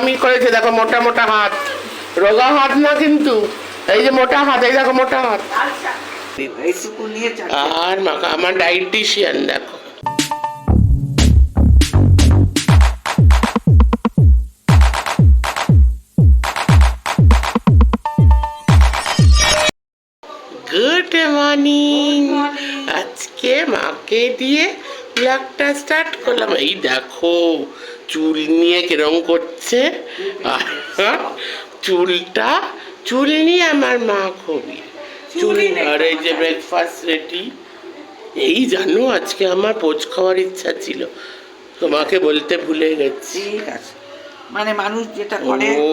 আমি করেছে দেখো মোটা মোটা হাত। রোগা হাত না কিন্তু এই যে মোটা হাত এই দেখো মোটা হাত। আর মাখা আমার ডায়েটিশিয়ান দেখো। গুড মর্নিং আজকে মাকে দিয়ে ব্লগটা স্টার্ট করলাম। এই দেখো চুল নিয়ে কিরম করছে? আর চুলটা চুল নিয়ে আমার মা খুবই। চুল আর এই যে ব্রেকফাস্ট রেডি এই জানো আজকে আমার পোচ খাওয়ার ইচ্ছা ছিল। তোমাকে বলতে ভুলে গেছি। ঠিক আছে। মানে মানুষ যেটা করে ও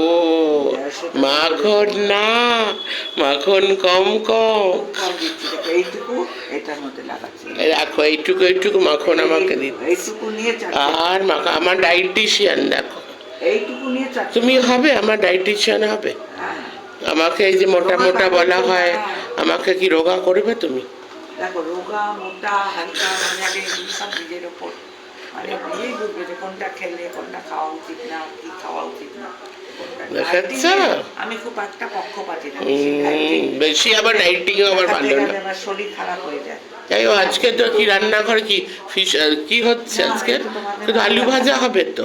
মাখন না। মাখন কম কম। রাখো এইটুকু এইটুকু মাখন আমাকে দিতে। আর আমার ডায়েটিশিয়ান দেখো। তুমি হবে আমার ডায়েটিশিয়ান হবে। হ্যাঁ। আমাকে এই যে মোটা মোটা বলা হয় আমাকে কি রোগা করবে তুমি? দেখো রোগা মোটা হালকা মানে মানে কোনটা খেলে কোনটা খাওয়া উচিত না কি খাওয়া উচিত না। দেখাচ্ছ? dieting আমি খুব একটা পক্ষপাতি না বেশি আবার ডাইটিং আবার ভালো না। আমার শরীর খারাপ হয়ে যায়। যাই হোক আজকে তো কি রান্নাঘর কি ফিশ কি হচ্ছে আজকে? শুধু আলু ভাজা হবে তো?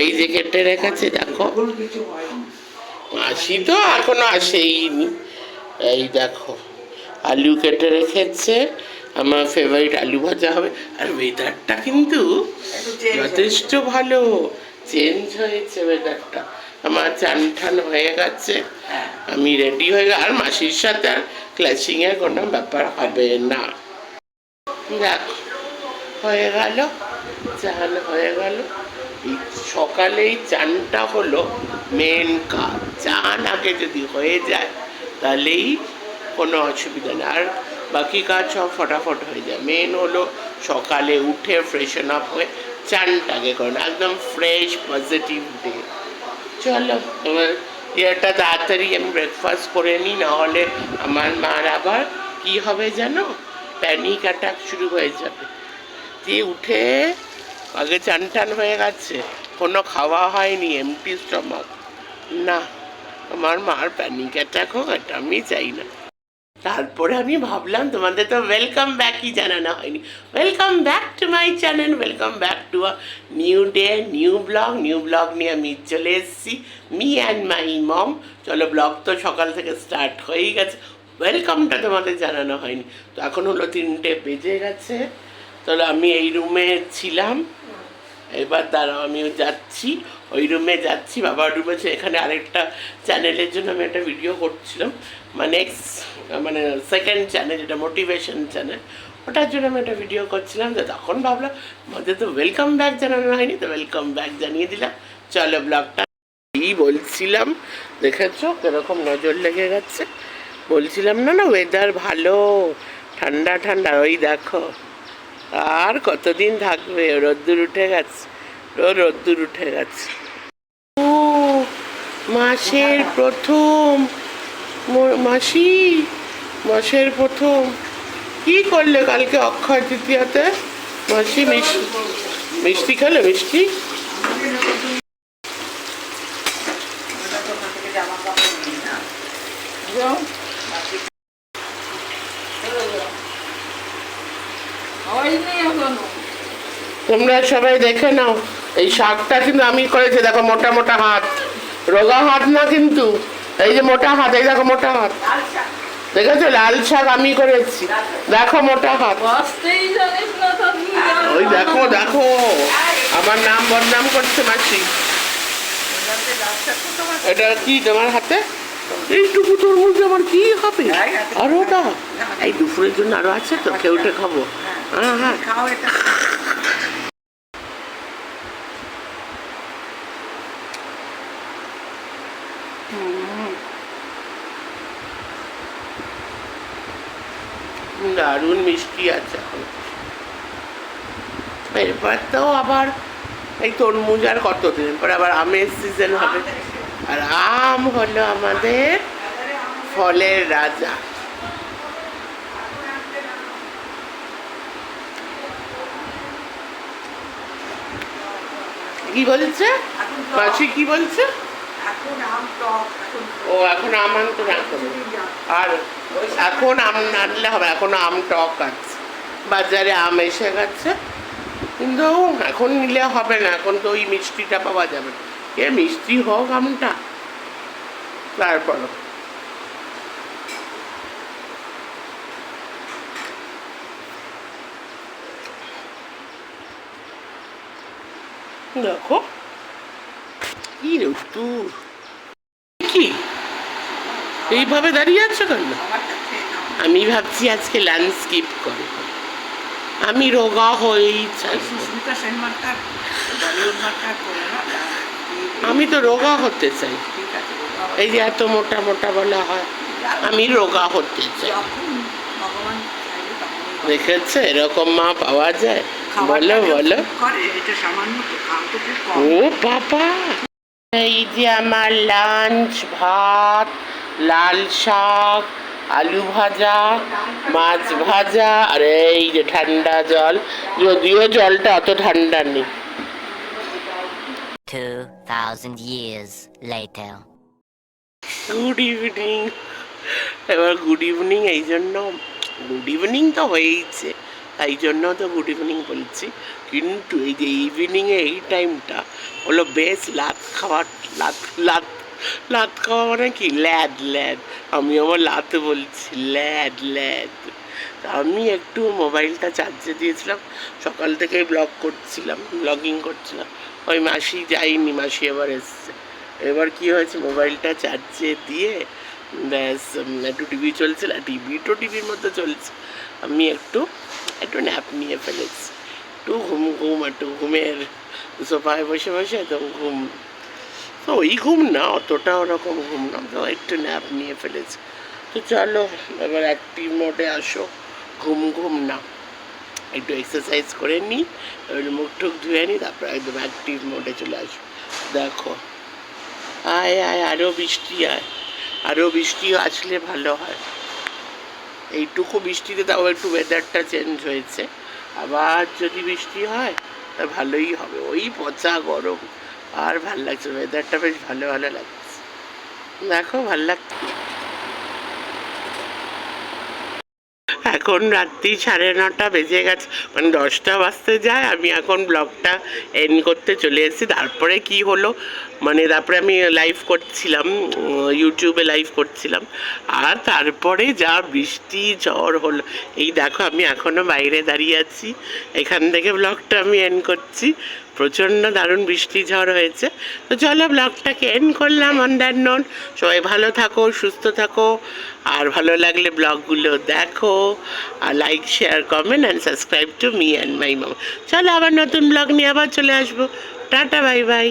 এই যে কেটে রেখেছে। দেখো। মাসি তো এখনও আসেইনি। এই দেখো আলু কেটে রেখেছে। আমার ফেভারিট আলু ভাজা হবে। আর ওয়েদারটা কিন্তু যথেষ্ট ভালো। চেঞ্জ হয়েছে ওয়েদারটা আমার চান ঠান হয়ে গেছে। আমি রেডি হয়ে গেল আর মাসির সাথে আর ক্লাসিং এর কোনো ব্যাপার হবে না। দেখো হয়ে গেল। চান হয়ে গেল। সকালেই চানটা হলো মেন কাজ। চান আগে যদি হয়ে যায়, তাহলেই কোনো অসুবিধা নেই। আর বাকি কাজ সব ফটাফট হয়ে যায়। মেন হলো সকালে উঠে ফ্রেশন আপ হয়ে চানটাকে করেন। একদম ফ্রেশ পজিটিভ ডে চলো। এবার এটা তাড়াতাড়ি আমি ব্রেকফাস্ট করে নিই নাহলে আমার মার আবার কি হবে জানো? প্যানিক অ্যাটাক শুরু হয়ে যাবে। দিয়ে উঠে আগে চান টান হয়ে গেছে। কোনো খাওয়া হয়নি এমটি স্টমাক না, আমার মার প্যানিক অ্যাটাক হোক, এটা আমি চাই না। তারপরে আমি ভাবলাম, তোমাদের তো ওয়েলকাম ব্যাকই জানানো হয়নি। Welcome back to my channel welcome back to a new day new vlog new vlog নিয়ে আমি চলে এসেছি মি অ্যান্ড মাই মম চলো ব্লগ তো সকাল থেকে স্টার্ট হয়েই গেছে। ওয়েলকামটা তোমাদের জানানো হয়নি। তো এখন হলো তিনটে বেজে গেছে। তাহলে আমি এই রুমে ছিলাম। এবার দাঁড়াও, আমিও যাচ্ছি। ওই রুমে যাচ্ছি। বাবার রুমে এখানে আরেকটা চ্যানেলের জন্য আমি একটা ভিডিও করছিলাম। মানে মানে সেকেন্ড চ্যানেল যেটা মোটিভেশন চ্যানেল ওটার জন্য আমি একটা ভিডিও করছিলাম। তো তখন ভাবলাম তো ওয়েলকাম ব্যাক জানানো হয়নি, তো ওয়েলকাম ব্যাক জানিয়ে দিলাম। চলো ব্লগটা এই বলছিলাম, দেখেছ কীরকম নজর লেগে গেছে? বলছিলাম, না না ওয়েদার ভালো। ঠান্ডা ঠান্ডা। ওই দেখো। আর কতদিন থাকবে? রোদ্দুর উঠে গেছে। রোদ্দুর উঠে গেছে। ও, মাসের প্রথম। মাসি, মাসের প্রথম। কি করলে কালকে অক্ষয় তৃতীয়াতে? মাসি মিষ্টি মিষ্টি খেলে মিষ্টি ওটা তো ওখান থেকে জামা কাপড় নিই না যাও বাকি তোমরা সবাই দেখে নাও, এই শাকটা কিন্তু আমি করেছি, দেখো মোটা মোটা হাত। রোগা হাত না কিন্তু, এই যে মোটা হাত, এই দেখো মোটা হাত। দেখেছ? লাল শাক আমি করেছি। দেখো মোটা হাত। ওই দেখো দেখো। আমার নাম বদনাম করছে মাসি। এটা কি তোমার হাতে? এইটুকু তরমুজ আমার কি হবে? আর ওটা এই দুপুরের জন্য আরও আছে তো, খেয়ে উঠে খাব। হ্যাঁ হ্যাঁ। দারুণ মিষ্টি আছে এরপর তো আবার এই তরমুজ আর কতদিন? পর আবার আমের সিজন হবে। আর আম হলো আমাদের ফলের রাজা। কি বলছে? মাসি কি বলছে? ও এখন আম আনতে না। আর এখন আম আনলে হবে এখন আম টক আছে। বাজারে আম এসে গেছে। কিন্তু এখন নিলে হবে না এখন তো ওই মিষ্টিটা পাওয়া যাবে না। এ মিষ্টি হোক আমটা তারপর দেখো কি রোদ্দুর কি? এইভাবে দাঁড়িয়ে আছো কেন? আমি ভাবছি আজকে লাঞ্চ স্কিপ করে আমি রোগা হয়েই আমি তো রোগা হতে চাই। এই যে এত মোটা মোটা বলা হয় আমি রোগা হতে চাই। দেখেছে এরকম মা পাওয়া যায়? বলো বলো। ও বাবা! এই যে আমার লাঞ্চ ভাত লাল শাক আলু ভাজা মাছ ভাজা আর এই যে ঠান্ডা জল। যদিও জলটা অত ঠান্ডা নেই। 2,000 years later. গুড ইভিনিং এবার গুড ইভিনিং এই জন্য গুড ইভিনিং তো হয়েইছে। তাই জন্য তো গুড ইভিনিং বলছি। কিন্তু এই যে ইভিনিংয়ে এই টাইমটা হলো বেশ লাত খাওয়ার লাত লাত লাত খাওয়া মানে কি? ল্যাদ ল্যাদ। আমি আমার লাত বলছি, ল্যাদ ল্যাদ। আমি একটু মোবাইলটা চার্জে দিয়েছিলাম। সকাল থেকে ব্লগ করছিলাম ব্লগিং করছিলাম। ওই মাসি যায়নি, মাসি এবার এসছে। এবার কি হয়েছে? মোবাইলটা চার্জে দিয়ে ব্যাস একটু টিভি চলছিল টিভি তো টিভির মধ্যে চলছে। আমি একটু একটু ন্যাপ নিয়ে ফেলেছি একটু ঘুম ঘুম একটু ঘুমের সোফায় বসে বসে, তো ঘুম ওই ঘুম না, অতটা ওরকম ঘুম না। তো একটু ন্যাপ নিয়ে ফেলেছি তো চলো, এবার অ্যাক্টিভ মোডে আসো। ঘুম ঘুম না। একটু এক্সারসাইজ করে নিই এবার মুখ টুক ধুয়ে নিই তারপর একদম অ্যাক্টিভ মোডে চলে আসব দেখো। আয় আয় আরও বৃষ্টি, আয়। আরও বৃষ্টি আসলে ভালো হয়। এইটুকু বৃষ্টিতে তাও একটু ওয়েদারটা চেঞ্জ হয়েছে। আবার যদি বৃষ্টি হয়, তা ভালোই হবে। ওই পচা, গরম, আর ভালো লাগছে ওয়েদারটা বেশ ভালো ভালো লাগছে। দেখো, ভালো লাগছে। এখন রাত্রি সাড়ে নটা বেজে গেছে। মানে দশটা বাজতে যায়, আমি এখন ব্লগটা এন্ড করতে চলে এসেছি। তারপরে কি হলো? মানে তারপরে আমি লাইভ করছিলাম ইউটিউবে লাইভ করছিলাম। আর তারপরে যা বৃষ্টি, ঝড় হলো, এই দেখো আমি এখনও বাইরে দাঁড়িয়ে আছি। এখান থেকে ব্লগটা আমি এন্ড করছি। প্রচণ্ড দারুণ বৃষ্টি ঝড় হয়েছে। তো চলো ব্লগটাকে এন্ড করলাম অন দ্যাট সবাই ভালো থাকো, সুস্থ থাকো। আর ভালো লাগলে ব্লগগুলো দেখো। আর like share comment and subscribe to me and my মামা চলো আবার নতুন ব্লগ নিয়ে আবার চলে আসব। Tata bye bye